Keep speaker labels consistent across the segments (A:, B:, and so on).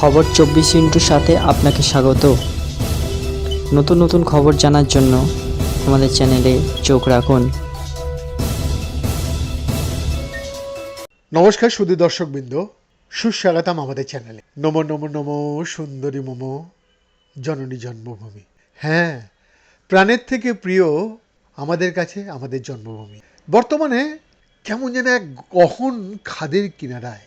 A: খবর চব্বিশ ইন্টুর সাথে আপনাকে স্বাগত। নতুন নতুন খবর জানার জন্য আমাদের চ্যানেলে চোখ রাখুন।
B: নমস্কার শুধু দর্শকবৃন্দ, সুস্বাগতম আমাদের চ্যানেলে। নম নম নম সুন্দরী মম, জননী জন্মভূমি। হ্যাঁ প্রাণের থেকে প্রিয় আমাদের কাছে আমাদের জন্মভূমি। বর্তমানে কেমন যেন এক গহন খাদের কিনারায়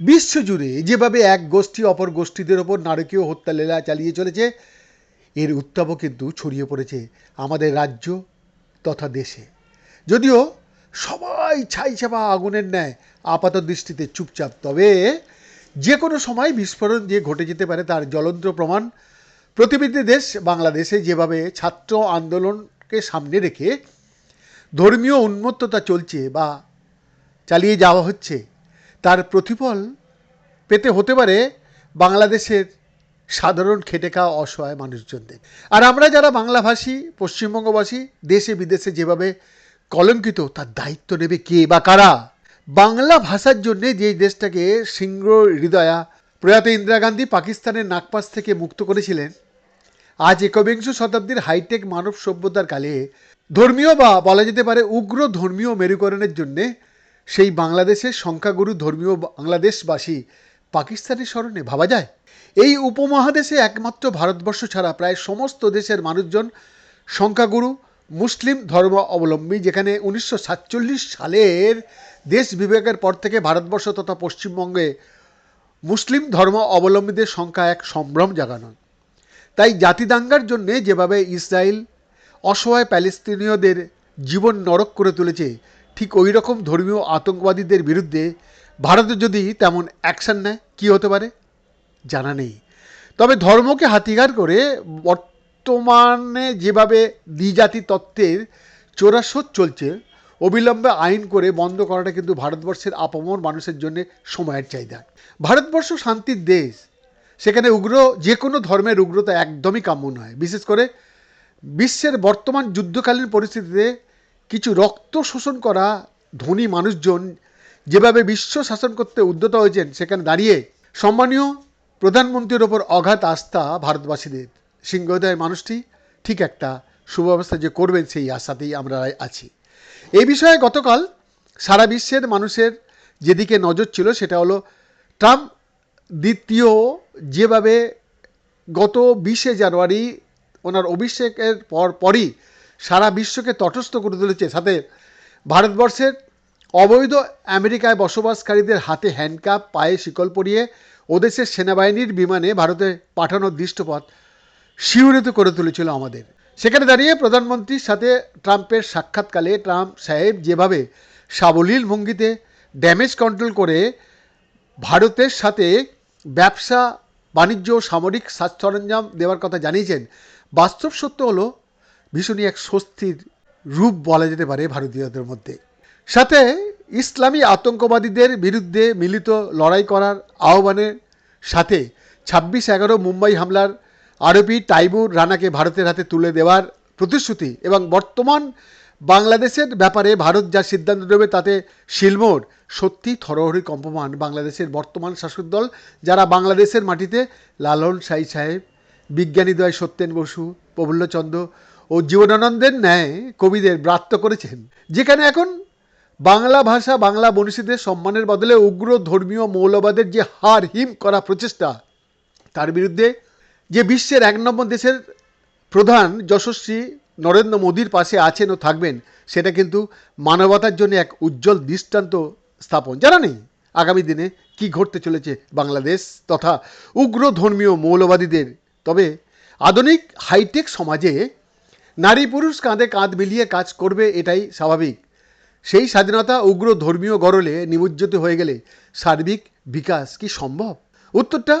B: বিশ্বজুড়ে যেভাবে এক গোষ্ঠী অপর গোষ্ঠীদের ওপর নারকীয় হত্যালীলা চালিয়ে চলেছে, এর উত্তাপও কিন্তু ছড়িয়ে পড়েছে আমাদের রাজ্য তথা দেশে। যদিও সবাই ছাই চাপা আগুনের ন্যায় আপাত দৃষ্টিতে চুপচাপ, তবে যে কোনো সময় বিস্ফোরণ যে ঘটে যেতে পারে তার জ্বলন্ত প্রমাণ প্রতিবেদী দেশ বাংলাদেশে যেভাবে ছাত্র আন্দোলনকে সামনে রেখে ধর্মীয় উন্মত্ততা চলছে বা চালিয়ে যাওয়া হচ্ছে তার প্রতিফল পেতে হতে পারে বাংলাদেশের সাধারণ খেটে খাওয়া অসহায় মানুষজনদের। আর আমরা যারা বাংলাভাষী, পশ্চিমবঙ্গবাসী, দেশে বিদেশে যেভাবে কলঙ্কিত, তার দায়িত্ব নেবে কে বা কারা? বাংলা ভাষার জন্য যে দেশটাকে সিংহ হৃদয়া প্রয়াত ইন্দিরা গান্ধী পাকিস্তানের নাগপাস থেকে মুক্ত করেছিলেন, আজ একবিংশ শতাব্দীর হাইটেক মানব সভ্যতার কালে ধর্মীয় বা বলা যেতে পারে উগ্র ধর্মীয় মেরুকরণের জন্যে সেই বাংলাদেশের সংখ্যাগুরু ধর্মীয় বাংলাদেশবাসী পাকিস্তানের স্মরণে ভাবা যায়? এই উপমহাদেশে একমাত্র ভারতবর্ষ ছাড়া প্রায় সমস্ত দেশের মানুষজন সংখ্যাগুরু মুসলিম ধর্ম অবলম্বী, যেখানে উনিশশো সাতচল্লিশ সালের দেশ বিভাগের পর থেকে ভারতবর্ষ তথা পশ্চিমবঙ্গে মুসলিম ধর্ম অবলম্বীদের সংখ্যা এক সম্ভ্রম জাগানো। তাই জাতিদাঙ্গার জন্যে যেভাবে ইসরায়েল অসহায় প্যালেস্তিনীয়দের জীবন নরক করে তুলেছে ঠিক ওই রকম ধর্মীয় আতঙ্কবাদীদের বিরুদ্ধে ভারতে যদি তেমন অ্যাকশন নেয়, কী হতে পারে? জানা নেই। তবে ধর্মকে হাতিয়ার করে বর্তমানে যেভাবে দ্বিজাতি তত্ত্বের চোরাশোধ চলছে, অবিলম্বে আইন করে বন্ধ করাটা কিন্তু ভারতবর্ষের আপামর মানুষের জন্য সময়ের চাহিদা। ভারতবর্ষ শান্তির দেশ। সেখানে উগ্র যে কোনো ধর্মের উগ্রতা একদমই কাম্য নয়। বিশেষ করে বিশ্বের বর্তমান যুদ্ধকালীন পরিস্থিতিতে কিছু রক্ত শোষণ করা ধনী মানুষজন যেভাবে বিশ্ব শাসন করতে উদ্যত হয়েছেন, সেখানে দাঁড়িয়ে সম্মানীয় প্রধানমন্ত্রীর ওপর অগাধ আস্থা ভারতবাসীদের। সিংহোদয় মানুষটি ঠিক একটা সুব্যবস্থা যে করবেন সেই আশাতেই আমরা আছি। এই বিষয়ে গতকাল সারা বিশ্বের মানুষের যেদিকে নজর ছিল, সেটা হলো ট্রাম্প দ্বিতীয় যেভাবে গত বিশে জানুয়ারি ওনার অভিষেকের পর পরই সারা বিশ্বকে তটস্থ করে তুলেছে। সাথে ভারতবর্ষের অবৈধ আমেরিকায় বসবাসকারীদের হাতে হ্যান্ডকাপ, পায়ে শিকল পরিয়ে ওদেশের সেনাবাহিনীর বিমানে ভারতে পাঠানোর দৃষ্টপথ শিহরিত করে তুলেছিল আমাদের। সেখানে দাঁড়িয়ে প্রধানমন্ত্রীর সাথে ট্রাম্পের সাক্ষাৎকালে ট্রাম্প সাহেব যেভাবে সাবলীল ভঙ্গিতে ড্যামেজ কন্ট্রোল করে ভারতের সাথে ব্যবসা, বাণিজ্য সামরিক স্বাস্থ্য সরঞ্জাম দেওয়ার কথা জানিয়েছেন, বাস্তব সত্য হলো ভীষণই এক স্বস্তির রূপ বলা যেতে পারে ভারতীয়দের মধ্যে। সাথে ইসলামী আতঙ্কবাদীদের বিরুদ্ধে মিলিত লড়াই করার আহ্বানের সাথে ছাব্বিশ এগারো মুম্বাই হামলার আরোপি টাইবুর রানাকে ভারতের হাতে তুলে দেওয়ার প্রতিশ্রুতি এবং বর্তমান বাংলাদেশের ব্যাপারে ভারত যা সিদ্ধান্ত নেবে তাতে শিলমোর সত্যি থরহরি কম্পমান বাংলাদেশের বর্তমান শাসক দল যারা বাংলাদেশের মাটিতে লালন সাই সাহেব বিজ্ঞানীদ্বয় সত্যেন বসু, প্রফুল্লচন্দ্র ও জীবনানন্দের ন্যায় কবিদের ব্রাত্য করেছেন। যেখানে এখন বাংলা ভাষা, বাংলা মনীষীদের সম্মানের বদলে উগ্র ধর্মীয় মৌলবাদের যে হার হিম করা প্রচেষ্টা, তার বিরুদ্ধে যে বিশ্বের এক নম্বর দেশের প্রধান যশস্বী নরেন্দ্র মোদীর পাশে আছেন ও থাকবেন, সেটা কিন্তু মানবতার জন্য এক উজ্জ্বল দৃষ্টান্ত স্থাপন। জানা নেই আগামী দিনে কি ঘটতে চলেছে বাংলাদেশ তথা উগ্র ধর্মীয় মৌলবাদীদের। তবে আধুনিক হাইটেক সমাজে নারী পুরুষ কাঁধে কাঁধ মিলিয়ে কাজ করবে এটাই স্বাভাবিক। সেই স্বাধীনতা উগ্র ধর্মীয় গরলে নিমজ্জিত হয়ে গেলে সার্বিক বিকাশ কি সম্ভব? উত্তরটা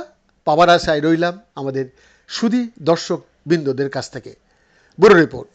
B: পাবার আশায় রইলাম আমাদের সুধী দর্শক বৃন্দদের কাছ থেকে। Bureau report.